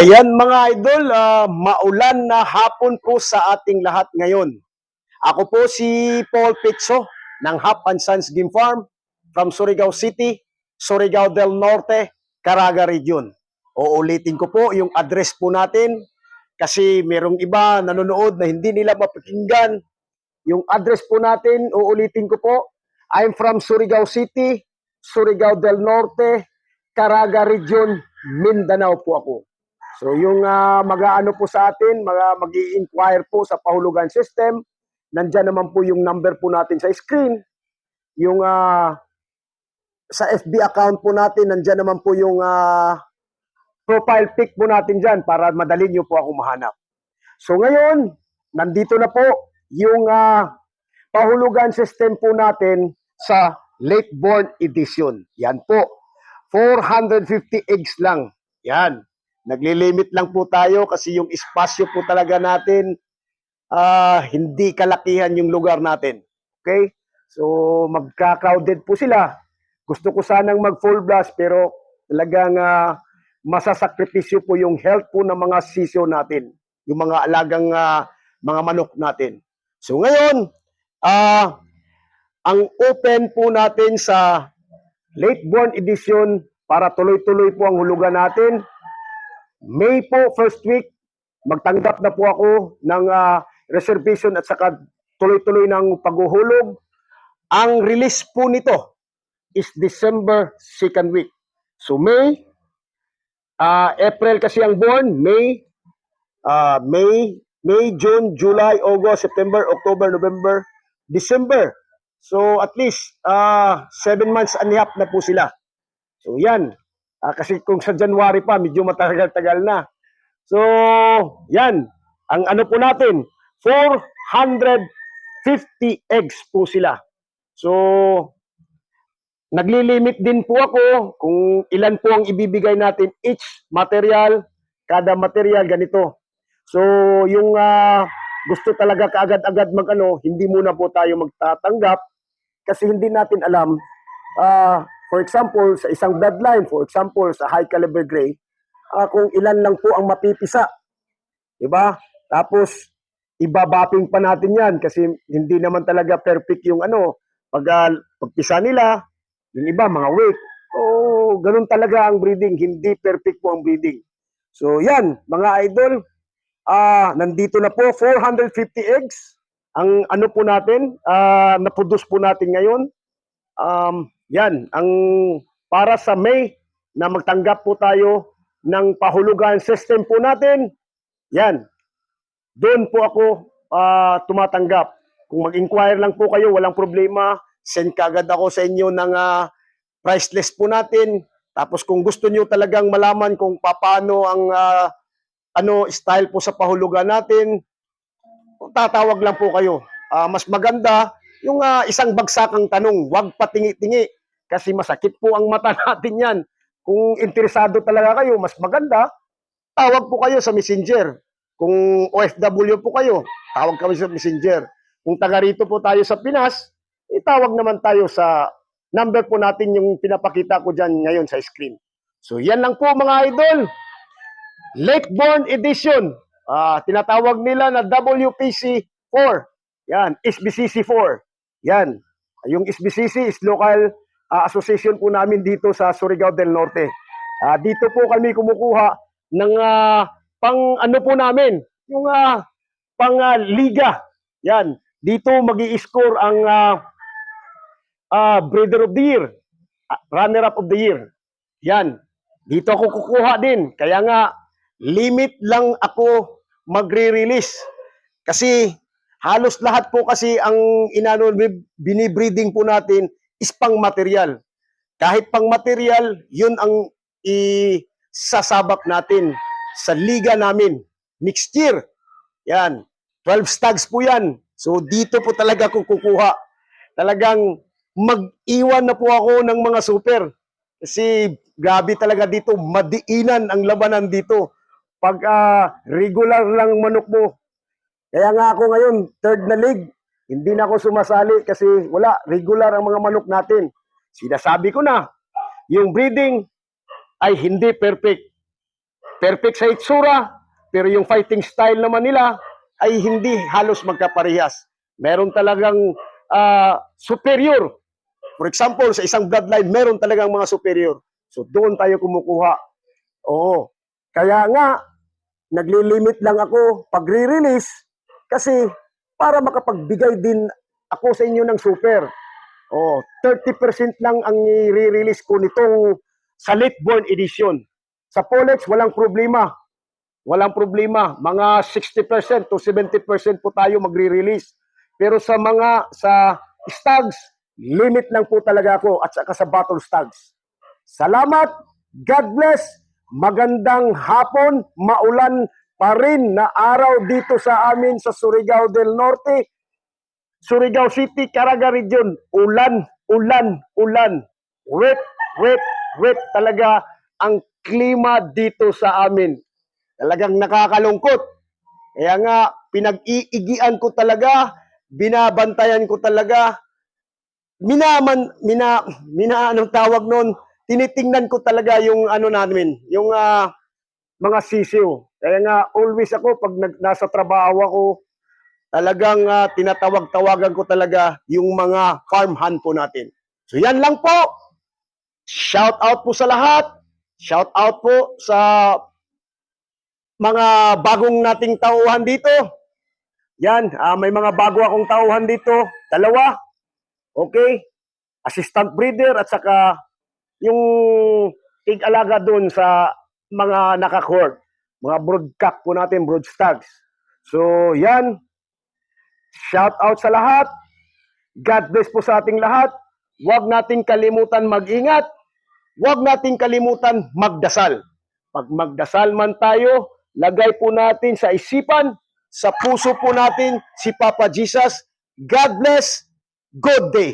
Ayan mga idol, ah, maulan na hapon po sa ating lahat ngayon. Ako po si Paul Pizzo ng Hap and Sons Game Farm from Surigao City, Surigao del Norte, Caraga Region. Uulitin ko po yung address po natin kasi merong iba nanonood na hindi nila mapakinggan. Yung address po natin, uulitin ko po, I'm from Surigao City, Surigao del Norte, Caraga Region, Mindanao po ako. So yung uh, mag-aano po sa atin, mga mag inquire po sa pahulugan system, nandyan naman po yung number po natin sa screen. Yung ah, sa FB account po natin, nandyan naman po yung ah, profile pic po natin dyan para madali nyo po ako mahanap. So ngayon, nandito na po yung ah, pahulugan system po natin sa late born edition. Yan po. 450 eggs lang. Yan. Naglilimit lang po tayo kasi yung espasyo po talaga natin, ah, hindi kalakihan yung lugar natin. Okay? So, magka-crowded po sila. Gusto ko sanang mag-full blast pero talagang ah, masasakripisyo po yung health po ng mga sisyo natin. Yung mga alagang ah, mga manok natin. So, ngayon, ah, ang open po natin sa late born edition para tuloy-tuloy po ang hulugan natin May po, first week, magtanggap na po ako ng ah, reservation at saka tuloy-tuloy ng paghuhulog. Ang release po nito is December second week. So May, ah, April kasi ang born, May, ah, May, May, June, July, August, September, October, November, December. So at least ah, seven months and a half na po sila. So yan, Ah, kasi kung sa January pa, medyo matagal-tagal na. So, yan. Ang ano po natin, 450 eggs po sila. So, naglilimit din po ako kung ilan po ang ibibigay natin each material, kada material ganito. So, yung ah, gusto talaga kaagad-agad magano, hindi muna po tayo magtatanggap kasi hindi natin alam ah, For example, sa isang bloodline, for example, sa high caliber gray, ah, kung ilan lang po ang mapipisa. 'Di ba? Tapos ibabapping pa natin 'yan kasi hindi naman talaga perfect yung ano, pag ah, pagpisa nila, yung iba mga weight. Oh, ganun talaga ang breeding, hindi perfect po ang breeding. So 'yan, mga idol, ah nandito na po 450 eggs. Ang ano po natin, ah na-produce po natin ngayon. Um, yan, ang para sa May na magtanggap po tayo ng pahulugan system po natin, yan, doon po ako ah, tumatanggap. Kung mag-inquire lang po kayo, walang problema, send kagad ako sa inyo ng ah, price list po natin. Tapos kung gusto niyo talagang malaman kung paano ang ah, ano style po sa pahulugan natin, tatawag lang po kayo. Ah, mas maganda yung ah, isang bagsakang tanong, wag patingi-tingi kasi masakit po ang mata natin yan. Kung interesado talaga kayo, mas maganda, tawag po kayo sa messenger. Kung OFW po kayo, tawag kami sa messenger. Kung taga rito po tayo sa Pinas, itawag naman tayo sa number po natin yung pinapakita ko dyan ngayon sa screen. So yan lang po mga idol. Late Born Edition. Ah, tinatawag nila na WPC 4. Yan, SBCC 4. Yan. Yung SBCC is local ah, association po namin dito sa Surigao del Norte. Ah, dito po kami kumukuha ng ah, pang ano po namin, yung ah, pang ah, liga. Yan. Dito magi score ang ah, ah, breeder of the year, ah, runner up of the year. Yan. Dito ako kukuha din. Kaya nga limit lang ako magre-release. Kasi halos lahat po kasi ang inano binibreeding po natin is pang material. Kahit pang material, yun ang isasabak natin sa liga namin next year. Yan. 12 stags po yan. So dito po talaga ako kukuha. Talagang mag-iwan na po ako ng mga super. Kasi grabe talaga dito, madiinan ang labanan dito. Pag ah, regular lang manok mo. Kaya nga ako ngayon, third na league, hindi na ako sumasali kasi wala, regular ang mga manok natin. Sinasabi ko na, yung breeding ay hindi perfect. perfect sa itsura, pero yung fighting style naman nila ay hindi halos magkaparehas. Meron talagang ah, superior. For example, sa isang bloodline, meron talagang mga superior. So doon tayo kumukuha. Oo. Kaya nga, naglilimit lang ako pag re-release kasi para makapagbigay din ako sa inyo ng super. Oh, 30% lang ang i-release ko nitong sa late born edition. Sa Polex, walang problema. Walang problema. Mga 60% to 70% po tayo magre-release. Pero sa mga, sa stags, limit lang po talaga ako at saka sa battle stags. Salamat. God bless. Magandang hapon. Maulan pa rin na araw dito sa amin sa Surigao del Norte. Surigao City, Caraga Region. Ulan, ulan, ulan. Wet, wet, wet talaga ang klima dito sa amin. Talagang nakakalungkot. Kaya nga, pinag-iigian ko talaga, binabantayan ko talaga, minaman, mina, mina, anong tawag nun, tinitingnan ko talaga yung ano namin, yung ah, mga sisiw. Kaya nga, always ako, pag nag, nasa trabaho ako, talagang ah, tinatawag-tawagan ko talaga yung mga farm hand po natin. So yan lang po. Shout out po sa lahat. Shout out po sa mga bagong nating tauhan dito. Yan, ah, may mga bago akong tauhan dito. Dalawa. Okay? Assistant breeder at saka yung tig-alaga doon sa mga naka-court. Mga broodcock po natin, brood stags. So, yan. Shout out sa lahat. God bless po sa ating lahat. Huwag nating kalimutan mag-ingat. Huwag nating kalimutan magdasal. Pag magdasal man tayo, lagay po natin sa isipan, sa puso po natin si Papa Jesus. God bless. Good day.